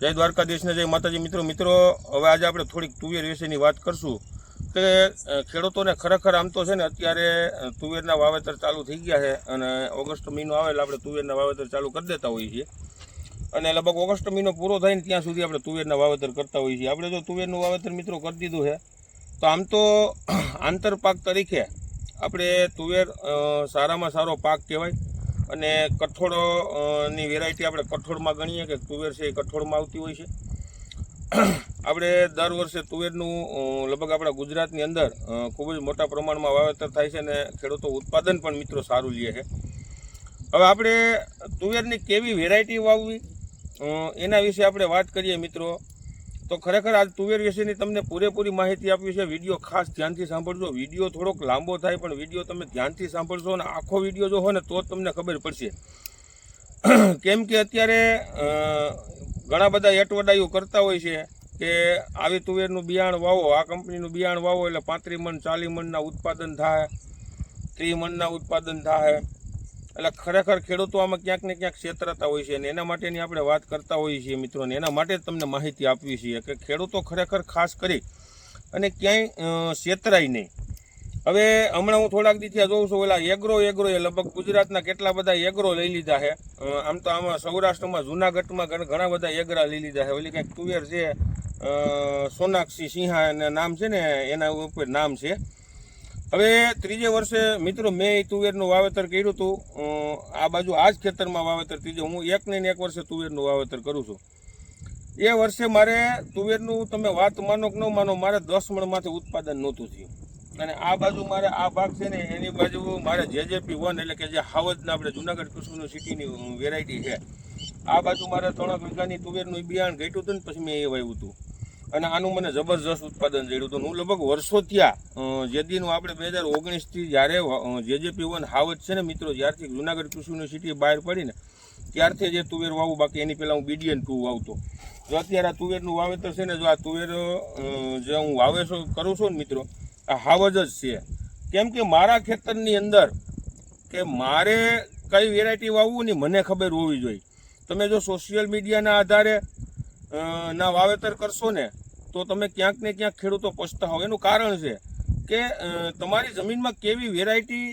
જય દ્વારકાધીશને જય માતાજી. મિત્રો મિત્રો, હવે આજે આપણે થોડીક તુવેર વિશેની વાત કરશું. કે ખેડૂતોને ખરેખર આમ તો છે ને અત્યારે તુવેરના વાવેતર ચાલુ થઈ ગયા છે અને ઓગસ્ટ મહિનો આવે એટલે આપણે તુવેરના વાવેતર ચાલુ કરી દેતા હોઈએ છીએ. અને લગભગ ઓગસ્ટ મહિનો પૂરો થાય ને ત્યાં સુધી આપણે તુવેરના વાવેતર કરતા હોઈએ છીએ. આપણે જો તુવેરનું વાવેતર મિત્રો કરી દીધું છે, તો આમ તો આંતરપાક તરીકે આપણે તુવેર સારામાં સારો પાક કહેવાય. અને કઠોળની વેરાયટી આપણે કઠોળમાં ગણીએ કે તુવેર છે એ કઠોળમાં આવતી હોય છે. આપણે દર વર્ષે તુવેરનું લગભગ આપણા ગુજરાતની અંદર ખૂબ જ મોટા પ્રમાણમાં વાવેતર થાય છે અને ખેડૂતો ઉત્પાદન પણ મિત્રો સારું લે છે. હવે આપણે તુવેરની કેવી વેરાયટી વાવવી? એના વિશે આપણે વાત કરીએ મિત્રો. તો ખરેખર આજ તુવેર વિશેની તમને પૂરેપૂરી માહિતી આપવી છે. વીડિયો ખાસ ધ્યાનથી સાંભળજો. વીડિયો થોડોક લાંબો થાય, પણ વીડિયો તમે ધ્યાનથી સાંભળશો અને આખો વીડિયો જો હોય ને તો જ તમને ખબર પડશે. કેમ કે અત્યારે ઘણા બધા એટવડાઈઓ કરતા હોય છે કે આવી તુવેરનું બિયાણ વાવો, આ કંપનીનું બિયાણ વાવો એટલે પાંત્રીસ મણ ચાલીસ મણના ઉત્પાદન થાય ત્રીસ મણના ઉત્પાદન થાય. એટલે ખરેખર ખેડૂતો આમાં ક્યાંક ને ક્યાંક છેતરાતા હોય છે અને એના માટેની આપણે વાત કરતા હોઈએ છીએ મિત્રોને એના માટે તમને માહિતી આપવી છીએ કે ખેડૂતો ખરેખર ખાસ કરી અને ક્યાંય છેતરાય નહીં. હવે હમણાં હું થોડાક દીથી જોઉં છું, ઓલા એગ્રો એગ્રો એ લગભગ ગુજરાતના કેટલા બધા એગ્રો લઈ લીધા છે. આમ તો આમાં સૌરાષ્ટ્રમાં, જુનાગઢમાં ઘણા બધા એગ્રા લઈ લીધા છે. ઓલી કંઈક તુવેર છે સોનાક્ષી સિંહા નામ છે ને, એના ઉપર નામ છે. હવે ત્રીજે વર્ષે મિત્રો મેં એ તુવેરનું વાવેતર કર્યું હતું. આ બાજુ આ જ ખેતરમાં વાવેતર ત્રીજે, હું એક ને એક વર્ષે તુવેરનું વાવેતર કરું છું. એ વર્ષે મારે તુવેરનું તમે વાત માનો કે ન માનો, મારે દસ મણમાંથી ઉત્પાદન નહોતું થયું. અને આ બાજુ મારે આ ભાગ છે ને, એની બાજુ મારે જેજેપી વન એટલે કે જે હાવજના આપણે જુનાગઢ કૃષ્ણનું સિટીની વેરાયટી છે. આ બાજુ મારે ત્રણ વીઘાની તુવેરનું બિયારણ ઘટ્યું હતું ને, પછી મેં એ વાવ્યું હતું. અને આનું મને જબરજસ્ત ઉત્પાદન જડ્યું હતું. હું લગભગ વર્ષો થયા જે દીનું આપણે બે હજાર ઓગણીસથી જ્યારે જેજેપી વન હાવજ છે ને મિત્રો, જ્યારથી જુનાગઢ કૃષિ યુનિવર્સિટી બહાર પડીને, ત્યારથી જે તુવેર વાવું, બાકી એની પહેલાં હું બીડીએન ટુ વાવતો. જો અત્યારે આ તુવેરનું વાવેતર છે ને, જો આ તુવેર જે હું વાવેશો, કરું છું ને મિત્રો, આ હાવજ જ છે. કેમ કે મારા ખેતરની અંદર, કે મારે કઈ વેરાયટી વાવવું ને મને ખબર હોવી જોઈએ. તમે જો સોશિયલ મીડિયાના આધારે ના વાવેતર કરશો ને તો તમે ક્યાંક ને ક્યાંક ખેડૂતો પછતા હોવ. એનું કારણ છે કે તમારી જમીનમાં કેવી વેરાયટી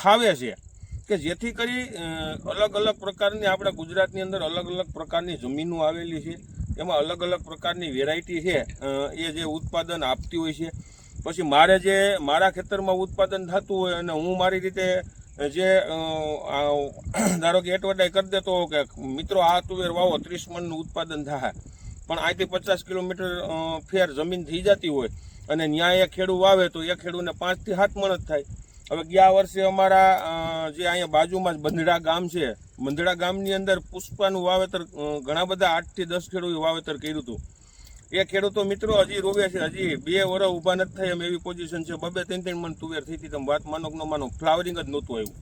ફાવે છે કે જેથી કરી અલગ અલગ પ્રકારની આપણા ગુજરાતની અંદર અલગ અલગ પ્રકારની જમીનો આવેલી છે. એમાં અલગ અલગ પ્રકારની વેરાયટી છે એ જે ઉત્પાદન આપતી હોય છે. પછી મારે જે, મારા ખેતરમાં ઉત્પાદન થતું હોય અને હું મારી રીતે જે ધારો કે એટવર્ટાઈ કરી દેતો કે, મિત્રો, આ તુવેર વાવો, ત્રીસ મણનું ઉત્પાદન થાય. પણ અહીંથી પચાસ કિલોમીટર ફેર જમીન થઈ જતી હોય અને ન્યાય ખેડૂ વાવે તો એ ખેડૂને પાંચથી સાત મણ જ થાય. હવે ગયા વર્ષે અમારા જે અહીંયા બાજુમાં જ બંધડા ગામ છે, બંધડા ગામની અંદર પુષ્પાનું વાવેતર ઘણા બધા આઠથી દસ ખેડૂએ વાવેતર કર્યું હતું. એ ખેડૂતો મિત્રો હજી રોવે છે, હજી બે વર્ષ ઊભા નથી થાય એમ એવી પોઝિશન છે. બબે ત્રણ ત્રણ મણ તુવેર થઈ હતી, તમે વાત માનો કે ન માનો ફ્લાવરિંગ જ નહોતું આવ્યું.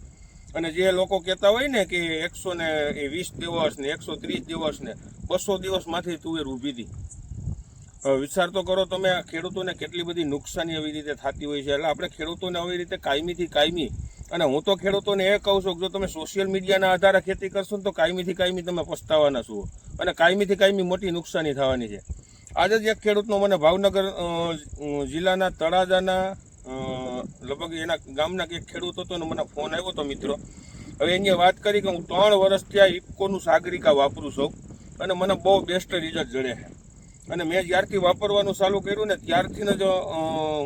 અને જે લોકો કહેતા હોય ને કે એકસો ને વીસ દિવસ ને એકસો ત્રીસ દિવસ ને બસો દિવસમાંથી તુવેર ઊભી હતી. વિચાર તો કરો તમે ખેડૂતોને કેટલી બધી નુકસાની આવી રીતે થતી હોય છે. એટલે આપણે ખેડૂતોને આવી રીતે કાયમીથી કાયમી, અને હું તો ખેડૂતોને એ કહું છું કે જો તમે સોશિયલ મીડિયાના આધારે ખેતી કરશો ને તો કાયમીથી કાયમી તમે પસ્તાવાના છો. અને કાયમીથી કાયમી મોટી નુકસાની થવાની છે. આજે જ એક ખેડૂતનો મને ભાવનગર જિલ્લાના તળાજાના લગભગ એના ગામના એક ખેડૂત હતો ને મને ફોન આવ્યો હતો મિત્રો. હવે એની વાત કરી કે હું ત્રણ વર્ષથી આ ઇફકોનું સાગરિકા વાપરું છું અને મને બહુ બેસ્ટ રિઝલ્ટ જડે છે. અને મેં જ્યારથી વાપરવાનું ચાલુ કર્યું ને ત્યારથી જ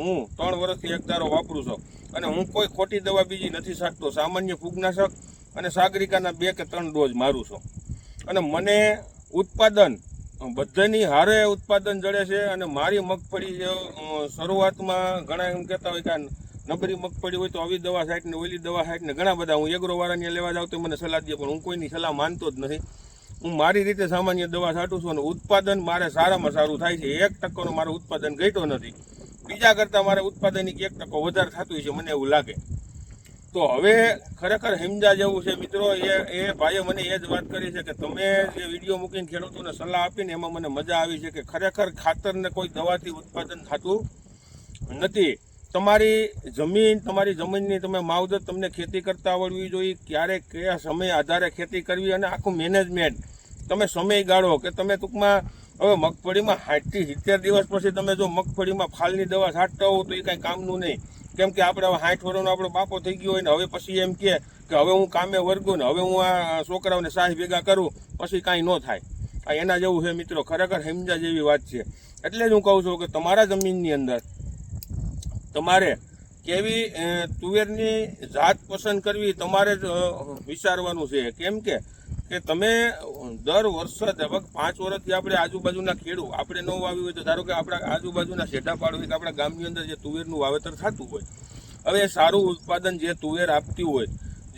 હું ત્રણ વર્ષથી એક દારો વાપરું છું. અને હું કોઈ ખોટી દવા બીજી નથી છાંટતો. સામાન્ય ફૂગનાશક અને સાગરિકાના બે કે ત્રણ ડોઝ મારું છું. અને મને ઉત્પાદન, બધાની હારે ઉત્પાદન જડે છે અને મારી મગફળી જે શરૂઆતમાં ઘણા એમ કહેતા હોય કે આ મગ મગફળી હોય તો આવી દવા સાઈડ ને ઓલી દવા સાઈડ ને ઘણા બધા. હું એગ્રો વાળાને લેવા જાઉં તો મને સલાહ દે, પણ હું કોઈની સલાહ માનતો જ નથી. હું મારી રીતે સામાન્ય દવા છાંટું છું અને ઉત્પાદન મારે સારામાં સારું થાય છે. એક ટકાનો મારે ઉત્પાદન ઘટ્યો નથી. બીજા કરતાં મારે ઉત્પાદનની એક ટકો વધારે થતું છે મને એવું લાગે. તો હવે ખરેખર હિમજા જેવું છે મિત્રો, એ એ ભાઈએ મને એ જ વાત કરી છે કે તમે જે વીડિયો મૂકીને ખેડૂતોને સલાહ આપીને એમાં મને મજા આવી છે કે ખરેખર ખાતરને કોઈ દવાથી ઉત્પાદન થતું નથી. તમારી જમીન, તમારી જમીનની તમે માવજત તમને ખેતી કરતા આવડવી જોઈએ. ક્યારે, કયા સમય આધારે ખેતી કરવી અને આખું મેનેજમેન્ટ તમે સમય ગાળો કે તમે ટૂંકમાં હવે મગફળીમાં સાઠથી સિત્તેર દિવસ પછી તમે જો મગફળીમાં ફાલની દવા છાંટતા હો તો એ કાંઈ કામનું નહીં. કેમ કે આપણે હવે સાઠ વર્ષનો આપણો બાપો થઈ ગયો હોય ને હવે પછી એમ કે હવે હું કામે વર્ગું ને હવે હું આ છોકરાઓને સાહ ભેગા કરું, પછી કાંઈ ન થાય. આ એના જેવું છે મિત્રો, ખરેખર હેમજા જેવી વાત છે. એટલે જ હું કહું છું કે તમારા જમીનની અંદર તમારે કેવી તુવેરની જાત પસંદ કરવી તમારે જ વિચારવાનું છે. કેમ કે કે તમે દર વર્ષ લગભગ પાંચ વર્ષથી આપણે આજુબાજુના ખેડૂ આપણે ન વાવ્યું હોય તો ધારો કે આપણા આજુબાજુના શેઢા હોય કે આપણા ગામની અંદર જે તુવેરનું વાવેતર થતું હોય, હવે સારું ઉત્પાદન જે તુવેર આપતી હોય,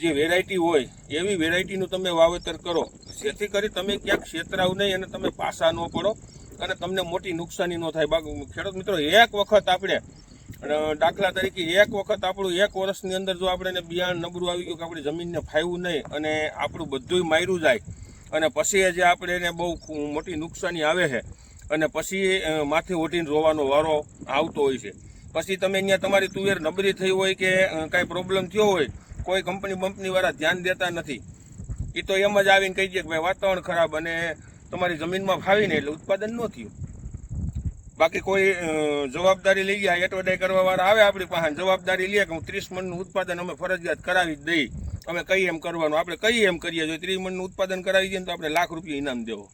જે વેરાયટી હોય, એવી વેરાયટીનું તમે વાવેતર કરો. જેથી કરી તમે ક્યાંક છેતરાવ નહીં અને તમે પાસા ન પડો અને તમને મોટી નુકસાની ન થાય. બાકી ખેડૂત મિત્રો, એક વખત આપણે અ, દાખલા તરીકે એક વખત આપણું એક વર્ષની અંદર જો આપણે બિયાણ નબળું આવી ગયું કે આપણી જમીનને ફાવ્યું નહીં અને આપણું બધુંય માર્યું જાય અને પછી જે આપણે એને બહુ મોટી નુકસાની આવે છે અને પછી માથે ઓઢીને રોવાનો વારો આવતો હોય છે. પછી તમે અહીંયા તમારી તુવેર નબળી થઈ હોય કે કાંઈ પ્રોબ્લેમ થયો હોય કોઈ કંપની બંપની વાળા ધ્યાન દેતા નથી. એ તો એમ જ આવીને કહી દે કે ભાઈ વાતાવરણ ખરાબ અને તમારી જમીનમાં ફાવીને એટલે ઉત્પાદન ન થયું. બાકી કોઈ જવાબદારી લઈ ગયા કરવા વાળા આવે આપણી પાસે. જવાબદારી લે કે હું ત્રીસ મણનું ઉત્પાદન અમે ફરજિયાત કરાવી જ દઈ. અમે કઈ એમ કરવાનું? આપણે કઈ એમ કરીએ? જો ત્રીસ મણનું ઉત્પાદન કરાવી દઈએ તો આપણે લાખ રૂપિયા ઇનામ દેવો.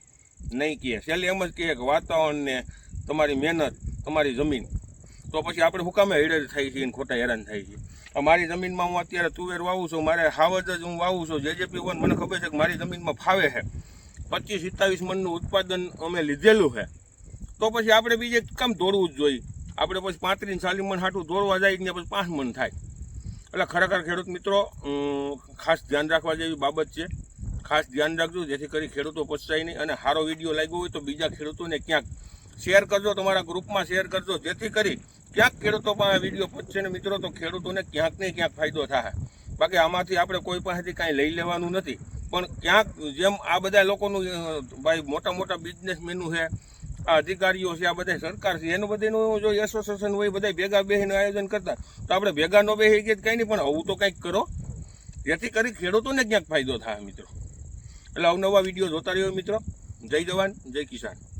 નહીં કહે. છેલ્લે એમ જ કહે કે વાતાવરણ ને તમારી મહેનત, તમારી જમીન. તો પછી આપણે હુકામે હેડર થાય છે અને ખોટા હેરાન થાય છે મારી જમીનમાં હું અત્યારે તુવેર વાવું છું, મારે હાવજ જ હું વાવું છું. જેજેપી વન મને ખબર છે કે મારી જમીનમાં ફાવે છે. પચીસ સિત્તાવીસ મણનું ઉત્પાદન અમે લીધેલું છે. તો પછી આપણે બીજે કામ દોડવું જ જોઈએ? આપણે પછી પાંત્રીસ ચાલીસ મણ હાટું દોડવા જાય ને પછી પાંચ મણ થાય. એટલે ખરેખર ખેડૂત મિત્રો ખાસ ધ્યાન રાખવા જેવી બાબત છે. ખાસ ધ્યાન રાખજો, જેથી કરી ખેડૂતો પછતાય નહીં. અને સારો વીડિયો લાગ્યો હોય તો બીજા ખેડૂતોને ક્યાંક શેર કરજો, તમારા ગ્રુપમાં શેર કરજો, જેથી કરી ક્યાંક ખેડૂતો પાસે વીડિયો પહોંચશે ને મિત્રો, તો ખેડૂતોને ક્યાંક ને ક્યાંક ફાયદો થાય. બાકી આમાંથી આપણે કોઈ પાસેથી કાંઈ લઈ લેવાનું નથી. પણ ક્યાંક જેમ આ બધા લોકોનું ભાઈ મોટા મોટા બિઝનેસમેનું છે અધિકારીઓ છે, આ બધા સરકાર છે, એનું બધાનું જો એસોસિએશન હોય બધા ભેગા બેસીને આયોજન કરતા. તો આપણે ભેગા ન બેસી ગયા કંઈ નહીં, પણ આવું તો કંઈક કરો. જેથી કરી ખેડૂતોને ક્યાંક ફાયદો થાય, મિત્રો. એટલે અવનવા વીડિયો જોતા રહ્યો, મિત્રો. જય જવાન, જય કિસાન.